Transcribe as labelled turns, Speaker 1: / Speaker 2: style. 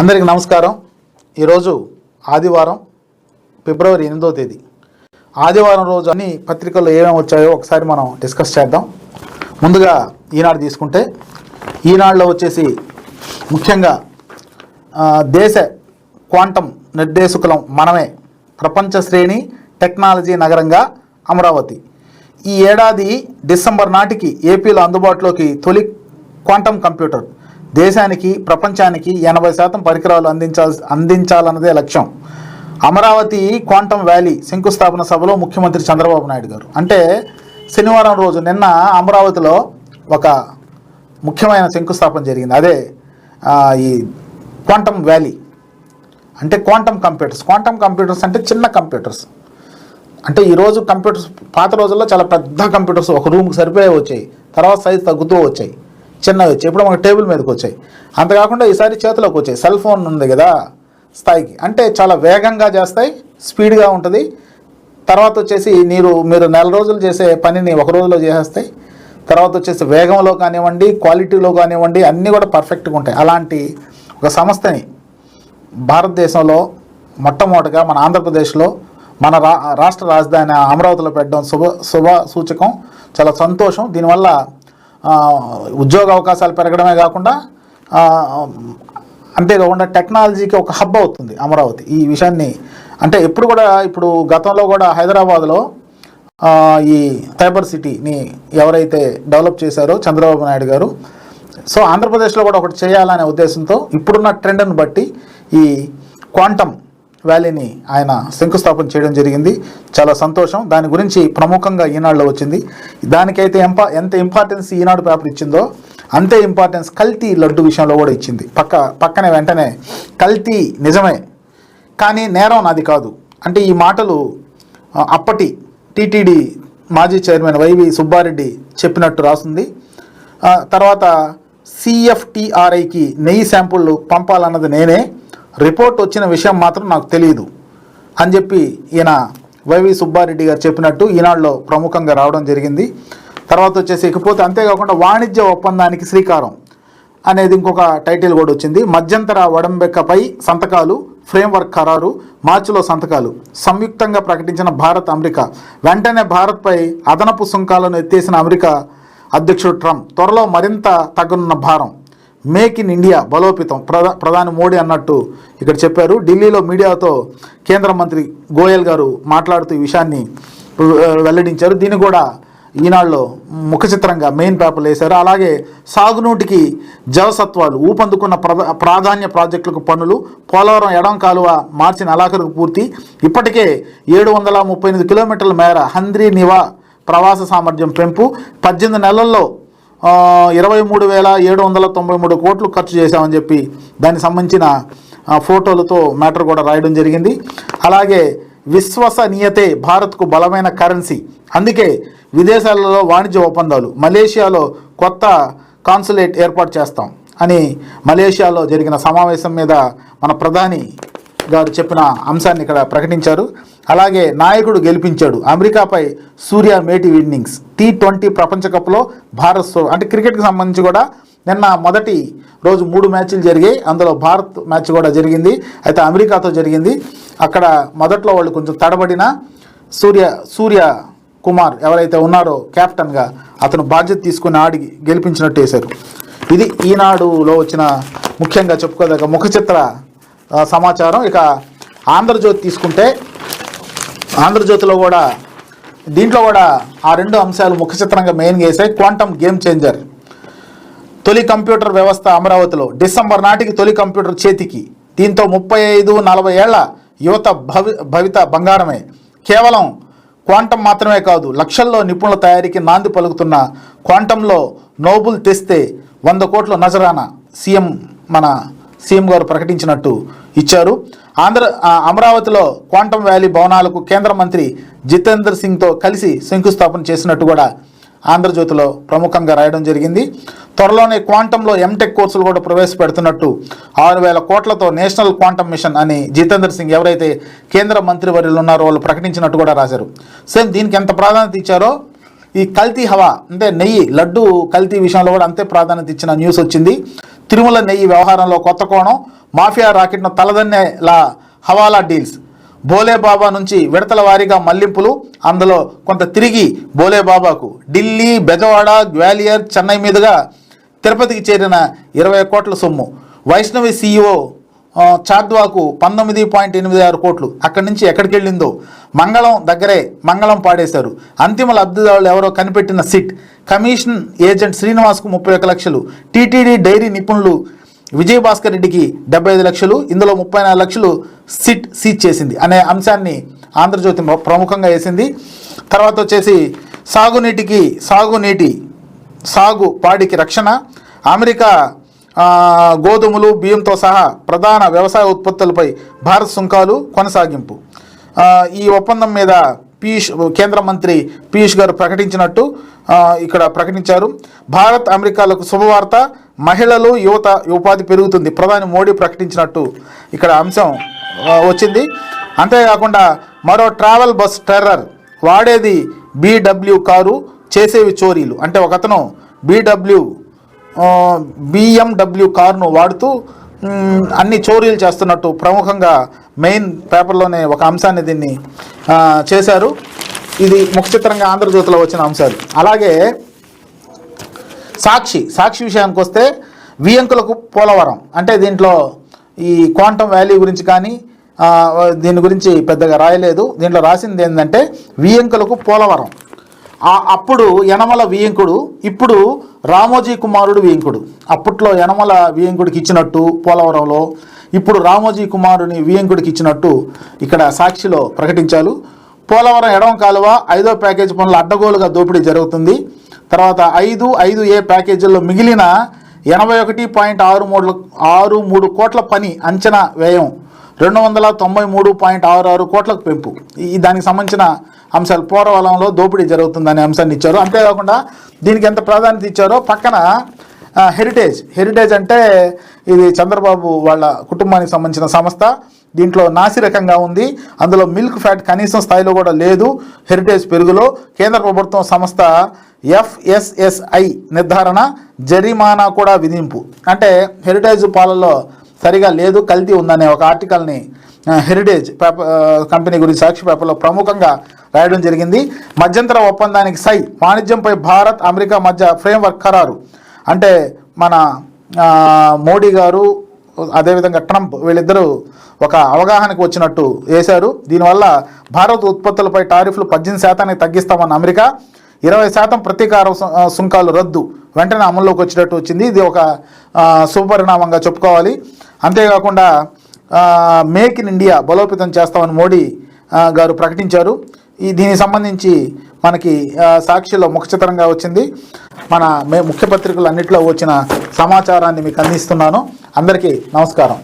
Speaker 1: అందరికీ నమస్కారం. ఈరోజు ఆదివారం ఫిబ్రవరి ఎనిమిదో తేదీ. ఆదివారం రోజు అన్ని పత్రికల్లో ఏమేమి వచ్చాయో ఒకసారి మనం డిస్కస్ చేద్దాం. ముందుగా ఈనాడు తీసుకుంటే ఈనాడులో వచ్చేసి ముఖ్యంగా దేశ క్వాంటం నిర్దేశకులం మనమే ప్రపంచ శ్రేణి టెక్నాలజీ నగరంగా అమరావతి. ఈ ఏడాది డిసెంబర్ నాటికి ఏపీలో అందుబాటులోకి తొలి క్వాంటం కంప్యూటర్. దేశానికి ప్రపంచానికి ఎనభై శాతం పరికరాలు అందించాల్ అందించాలన్నదే లక్ష్యం. అమరావతి క్వాంటం వ్యాలీ శంకుస్థాపన సభలో ముఖ్యమంత్రి చంద్రబాబు నాయుడు గారు. అంటే శనివారం రోజు నిన్న అమరావతిలో ఒక ముఖ్యమైన శంకుస్థాపన జరిగింది. అదే ఈ క్వాంటమ్ వ్యాలీ. అంటే క్వాంటమ్ కంప్యూటర్స్. క్వాంటమ్ కంప్యూటర్స్ అంటే చిన్న కంప్యూటర్స్. అంటే ఈరోజు కంప్యూటర్స్ పాత రోజుల్లో చాలా పెద్ద కంప్యూటర్స్ ఒక రూమ్కి సరిపోయే వచ్చాయి. తర్వాత సైజ్ తగ్గుతూ వచ్చాయి. చిన్నవి వచ్చాయి. ఇప్పుడు మనకు టేబుల్ మీదకి వచ్చాయి. అంతకాకుండా ఈసారి చేతిలోకి వచ్చాయి. సెల్ ఫోన్ ఉంది కదా స్థాయికి. అంటే చాలా వేగంగా చేస్తాయి స్పీడ్గా ఉంటుంది. తర్వాత వచ్చేసి మీరు మీరు నెల రోజులు చేసే పనిని ఒక రోజులో చేసేస్తాయి. తర్వాత వచ్చేసి వేగంలో కానివ్వండి క్వాలిటీలో కానివ్వండి అన్నీ కూడా పర్ఫెక్ట్గా ఉంటాయి. అలాంటి ఒక సంస్థని భారతదేశంలో మొట్టమొదటిగా మన ఆంధ్రప్రదేశ్లో మన రా రాష్ట్ర రాజధాని అమరావతిలో పెట్టడం శుభ శుభ సూచకం. చాలా సంతోషం. దీనివల్ల ఉద్యోగ అవకాశాలు పెరగడమే కాకుండా అంతేకాకుండా టెక్నాలజీకి ఒక హబ్ అవుతుంది అమరావతి. ఈ విషయాన్ని అంటే ఎప్పుడు కూడా ఇప్పుడు గతంలో కూడా హైదరాబాద్లో ఈ సైబర్ సిటీని ఎవరైతే డెవలప్ చేశారో చంద్రబాబు నాయుడు గారు సో ఆంధ్రప్రదేశ్లో కూడా ఒకటి చేయాలనే ఉద్దేశంతో ఇప్పుడున్న ట్రెండ్ని బట్టి ఈ క్వాంటమ్ వ్యాలీని ఆయన శంకుస్థాపన చేయడం జరిగింది. చాలా సంతోషం. దాని గురించి ప్రముఖంగా ఈనాడులో వచ్చింది. దానికైతే ఎంపా ఎంత ఇంపార్టెన్స్ ఈనాడు పేపర్ ఇచ్చిందో అంతే ఇంపార్టెన్స్ కల్తీ లడ్డు విషయంలో కూడా ఇచ్చింది. పక్క పక్కనే వెంటనే కల్తీ నిజమే కానీ నేరం నాది కాదు. అంటే ఈ మాటలు అప్పటి టీటీడీ మాజీ చైర్మన్ వైవి సుబ్బారెడ్డి చెప్పినట్టు రాస్తుంది. తర్వాత సిఎఫ్టీఆర్ఐకి నెయ్యి శాంపుళ్ళు పంపాలన్నది నేనే. రిపోర్ట్ వచ్చిన విషయం మాత్రం నాకు తెలియదు అని చెప్పి ఈయన వైవి సుబ్బారెడ్డి గారు చెప్పినట్టు ఈనాడులో ప్రముఖంగా రావడం జరిగింది. తర్వాత వచ్చేసి ఇకపోతే అంతేకాకుండా వాణిజ్య ఒప్పందానికి శ్రీకారం అనేది ఇంకొక టైటిల్ కూడా వచ్చింది. మధ్యంతర ఒడంబెక్కపై సంతకాలు ఫ్రేమ్వర్క్ ఖరారు మార్చిలో సంతకాలు సంయుక్తంగా ప్రకటించిన భారత్ అమెరికా. వెంటనే భారత్పై అదనపు సుంకాలను ఎత్తేసిన అమెరికా అధ్యక్షుడు ట్రంప్ త్వరలో మరింత తగ్గనున్న భారం. మేక్ ఇన్ ఇండియా బలోపేతం ప్రధా ప్రధాని మోడీ అన్నట్టు ఇక్కడ చెప్పారు. ఢిల్లీలో మీడియాతో కేంద్ర మంత్రి గోయల్ గారు మాట్లాడుతూ ఈ విషయాన్ని వెల్లడించారు. దీన్ని కూడా ఈనాడులో ముఖ చిత్రంగా మెయిన్ పేపర్లు వేశారు. అలాగే సాగునూటికి జవసత్వాలు ఊపందుకున్న ప్రధా ప్రాధాన్య ప్రాజెక్టులకు పనులు పోలవరం ఎడం కాలువ మార్చి నెలాఖరుకు పూర్తి. ఇప్పటికే ఏడు వందల ముప్పై ఎనిమిది కిలోమీటర్ల మేర హంద్రీ నివా ప్రవాస సామర్థ్యం పెంపు. పద్దెనిమిది నెలల్లో ఇరవై మూడు వేల ఏడు వందల తొంభై మూడు కోట్లు ఖర్చు చేశామని చెప్పి దానికి సంబంధించిన ఫోటోలతో మ్యాటర్ కూడా రాయడం జరిగింది. అలాగే విశ్వసనీయతే భారత్కు బలమైన కరెన్సీ. అందుకే విదేశాలలో వాణిజ్య ఒప్పందాలు మలేషియాలో కొత్త కాన్సులేట్ ఏర్పాటు చేస్తాం అని మలేషియాలో జరిగిన సమావేశం మీద మన ప్రధాని గారు చెప్పిన అంశాన్ని ఇక్కడ ప్రకటించారు. అలాగే నాయకుడు గెలిపించాడు. అమెరికాపై సూర్య మేటి ఇన్నింగ్స్. టీ ట్వంటీ ప్రపంచ కప్లో భారత్ సో- అంటే క్రికెట్కి సంబంధించి కూడా నిన్న మొదటి రోజు మూడు మ్యాచ్లు జరిగాయి. అందులో భారత్ మ్యాచ్ కూడా జరిగింది. అయితే అమెరికాతో జరిగింది. అక్కడ మొదట్లో వాళ్ళు కొంచెం తడబడిన సూర్య సూర్య కుమార్ ఎవరైతే ఉన్నారో కెప్టెన్గా అతను బాధ్యత తీసుకుని ఆడి గెలిపించినట్టు వేశారు ఇది ఈనాడులో వచ్చిన ముఖ్యంగా చెప్పుకోదగ్గ ముఖచిత్ర సమాచారం. ఇక ఆంధ్రజ్యోతి తీసుకుంటే ఆంధ్రజ్యోతిలో కూడా దీంట్లో కూడా ఆ రెండు అంశాలు ముఖ చిత్రంగా మెయిన్గా వేసాయి క్వాంటమ్ గేమ్ చేంజర్. తొలి కంప్యూటర్ వ్యవస్థ అమరావతిలో. డిసెంబర్ నాటికి తొలి కంప్యూటర్ చేతికి. దీంతో ముప్పై ఐదు నలభై ఏళ్ళ యువత భవి భవిత బంగారమే. కేవలం క్వాంటం మాత్రమే కాదు లక్షల్లో నిపుణుల తయారీకి నాంది పలుకుతున్న క్వాంటంలో నోబుల్ తెస్తే వంద కోట్ల నజరాన సీఎం మన సీఎం గారు ప్రకటించినట్టు ఇచ్చారు. ఆంధ్ర ఆ, అమరావతిలో క్వాంటం వ్యాలీ భవనాలకు కేంద్ర మంత్రి జితేందర్ సింగ్తో కలిసి శంకుస్థాపన చేసినట్టు కూడా ఆంధ్రజ్యోతిలో ప్రముఖంగా రాయడం జరిగింది. త్వరలోనే క్వాంటంలో ఎంటెక్ కోర్సులు కూడా ప్రవేశపెడుతున్నట్టు ఆరు వేల కోట్లతో నేషనల్ క్వాంటమ్ మిషన్ అని జితేందర్ సింగ్ ఎవరైతే కేంద్ర మంత్రి వర్యులు ఉన్నారో వాళ్ళు ప్రకటించినట్టు కూడా రాశారు. సేమ్ దీనికి ఎంత ప్రాధాన్యత ఇచ్చారో ఈ కల్తీ హవా అంటే నెయ్యి లడ్డు కల్తీ విషయంలో కూడా అంతే ప్రాధాన్యత ఇచ్చిన న్యూస్ వచ్చింది. తిరుమల నెయ్యి వ్యవహారంలో కొత్త కోణం మాఫియా రాకెట్ను తలదన్నేలా హవాలా డీల్స్. బోలేబాబా నుంచి విడతల వారీగా మళ్ళింపులు అందులో కొంత తిరిగి బోలేబాబాకు ఢిల్లీ బెజవాడ గ్వాలియర్ చెన్నై మీదుగా తిరుపతికి చేరిన ఇరవై కోట్ల సొమ్ము. వైష్ణవి సీఈఓ చార్ద్వాకు పంతొమ్మిది పాయింట్ ఎనిమిది ఆరు కోట్లు. అక్కడి నుంచి ఎక్కడికి వెళ్ళిందో? మంగళం దగ్గరే మంగళం పాడేశారు. అంతిమ లబ్ధిదారులు ఎవరో కనిపెట్టిన సిట్. కమిషన్ ఏజెంట్ శ్రీనివాస్కు ముప్పై ఒక లక్షలు. టీటీడీ డైరీ నిపుణులు విజయభాస్కర్ రెడ్డికి డెబ్బై ఐదు లక్షలు. ఇందులో ముప్పై నాలుగు లక్షలు సిట్ సీజ్ చేసింది అనే అంశాన్ని ఆంధ్రజ్యోతి ప్రముఖంగా వేసింది. తర్వాత వచ్చేసి సాగునీటికి సాగునీటి సాగు పాడికి రక్షణ. అమెరికా గోధుమలు బియ్యంతో సహా ప్రధాన వ్యవసాయ ఉత్పత్తులపై భారత్ సుంకాలు కొనసాగింపు. ఈ ఒప్పందం మీద పీయూష్ కేంద్ర మంత్రి పీయూష్ గారు ప్రకటించినట్టు ఇక్కడ ప్రకటించారు. భారత్ అమెరికాలకు శుభవార్త మహిళలు యువత ఉపాధి పెరుగుతుంది. ప్రధాని మోడీ ప్రకటించినట్టు ఇక్కడ అంశం వచ్చింది. అంతేకాకుండా మరో ట్రావెల్ బస్ టెర్రర్ వాడేది బీడబ్ల్యూ కారు చేసేవి చోరీలు. అంటే ఒకతను బీడబ్ల్యూ బిఎండబ్ల్యూ కారును వాడుతూ అన్ని చోరీలు చేస్తున్నట్టు ప్రముఖంగా మెయిన్ పేపర్లోనే ఒక అంశాన్ని దీన్ని చేశారు. ఇది ముఖచిత్రంగా ఆంధ్రజ్యోతిలో వచ్చిన అంశాలు. అలాగే సాక్షి సాక్షి విషయానికి వస్తే వియంకులకు పోలవరం అంటే దీంట్లో ఈ క్వాంటమ్ వ్యాలీ గురించి కానీ దీని గురించి పెద్దగా రాయలేదు. దీంట్లో రాసింది ఏంటంటే వియంకులకు పోలవరం. అప్పుడు యనమల వియంకుడు ఇప్పుడు రామోజీ కుమారుడు వియంకుడు. అప్పట్లో యనమల వియంకుడికి ఇచ్చినట్టు పోలవరంలో ఇప్పుడు రామోజీ కుమారుని వియంకుడికి ఇచ్చినట్టు ఇక్కడ సాక్షిలో ప్రకటించారు. పోలవరం ఎడమ కాలువ ఐదో ప్యాకేజ్ పనులు అడ్డగోలుగా దోపిడీ జరుగుతుంది. తర్వాత ఐదు ఐదు ఏ ప్యాకేజీల్లో మిగిలిన ఎనభై ఒకటి పాయింట్ ఆరు మూడు ఆరు మూడు కోట్ల పని అంచనా వ్యయం రెండు వందల తొంభై మూడు పాయింట్ ఆరు ఆరు కోట్లకు పెంపు. ఈ దానికి సంబంధించిన అంశాలు పోరవలంలో దోపిడీ జరుగుతుందనే అంశాన్ని ఇచ్చారు. అంతేకాకుండా దీనికి ఎంత ప్రాధాన్యత ఇచ్చారో పక్కన హెరిటేజ్ హెరిటేజ్ అంటే ఇది చంద్రబాబు వాళ్ళ కుటుంబానికి సంబంధించిన సంస్థ. దీంట్లో నాసిరకంగా ఉంది. అందులో మిల్క్ ఫ్యాట్ కనీసం స్థాయిలో కూడా లేదు. హెరిటేజ్ పెరుగులో. కేంద్ర ప్రభుత్వం సంస్థ ఎఫ్ఎస్ఎస్ఐ నిర్ధారణ జరిమానా కూడా విధింపు. అంటే హెరిటేజ్ పాలలో సరిగా లేదు కల్తీ ఉందనే ఒక ఆర్టికల్ని హెరిటేజ్ పేపర్ కంపెనీ గురించి సాక్షి పేపర్లో ప్రముఖంగా రాయడం జరిగింది. మధ్యంతర ఒప్పందానికి సై వాణిజ్యంపై భారత్ అమెరికా మధ్య ఫ్రేమ్వర్క్ ఖరారు. అంటే మన మోడీ గారు అదేవిధంగా ట్రంప్ వీళ్ళిద్దరూ ఒక అవగాహనకు వచ్చినట్టు వేశారు. దీనివల్ల భారత్ ఉత్పత్తులపై టారిఫ్లు పద్దెనిమిది శాతానికి తగ్గిస్తామన్న అమెరికా ఇరవై శాతం ప్రతీకార సుంకాలు రద్దు. వెంటనే అమల్లోకి వచ్చేటట్టు వచ్చింది. ఇది ఒక శుభపరిణామంగా చెప్పుకోవాలి. అంతేకాకుండా మేక్ ఇన్ ఇండియా బలోపేతం చేస్తామని మోడీ గారు ప్రకటించారు. ఈ దీనికి సంబంధించి మనకి సాక్షిలో ముఖచిత్రంగా వచ్చింది. మన మే ముఖ్య పత్రికలు అన్నింటిలో వచ్చిన సమాచారాన్ని మీకు అందిస్తున్నాను. అందరికీ నమస్కారం.